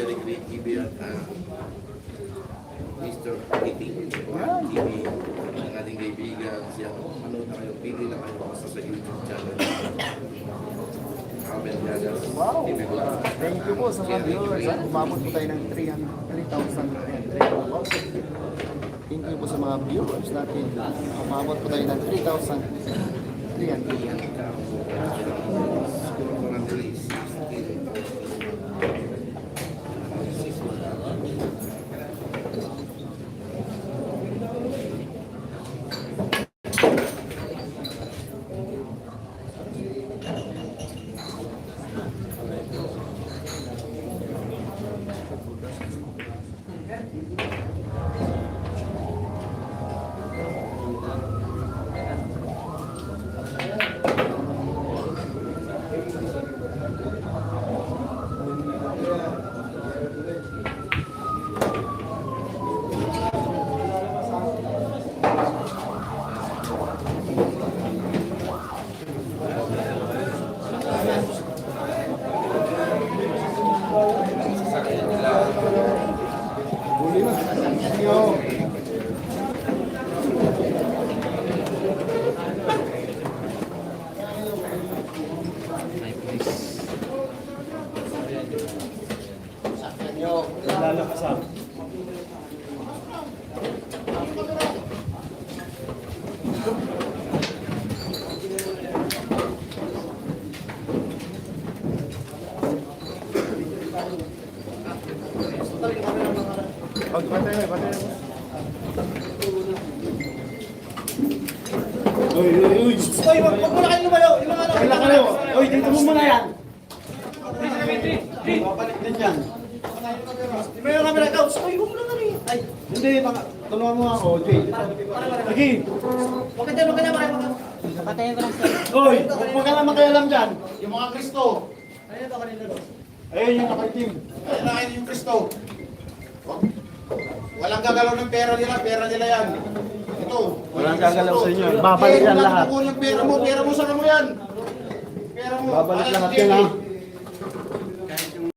Telegree TV at Mr. Kitty Juan TV ang ating kaibigan siya manood na kayo. Pili na kayo basta sa YouTube channel. Amen Gagas wow. TV Thank you po sa mga viewers at ah. umabot po tayo ng 3,000 Thank you po sa mga viewers natin. Umabot po tayo ng 3,000 300 300 Pag patay mo, patay mo. Uy, uy, uy. Oy, wag mo na kayo lumayo. Yung mga ano. Oy, dito mo muna yan. Babalik din yan. Di ba yung camera ka? Oy, huwag mo na kami. Ay, Hindi, baka tulungan mo ako, Jay. Lagi. wag ka dyan, wag ka dyan. Patayin ko lang sir. Oy, huwag ka lang makialam dyan. Yung mga Kristo, Ayun ba kanila doon? Ayun yung nakaitim. ayun na kayo yung Kristo. Walang gagalaw ng pera nila, pera nila yan. Ito. Walang gagalaw sa inyo. Babalik yan lahat. Pera mo, pera mo sa mo yan. Pera mo. Babalik lahat yan, ha?